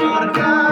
Marca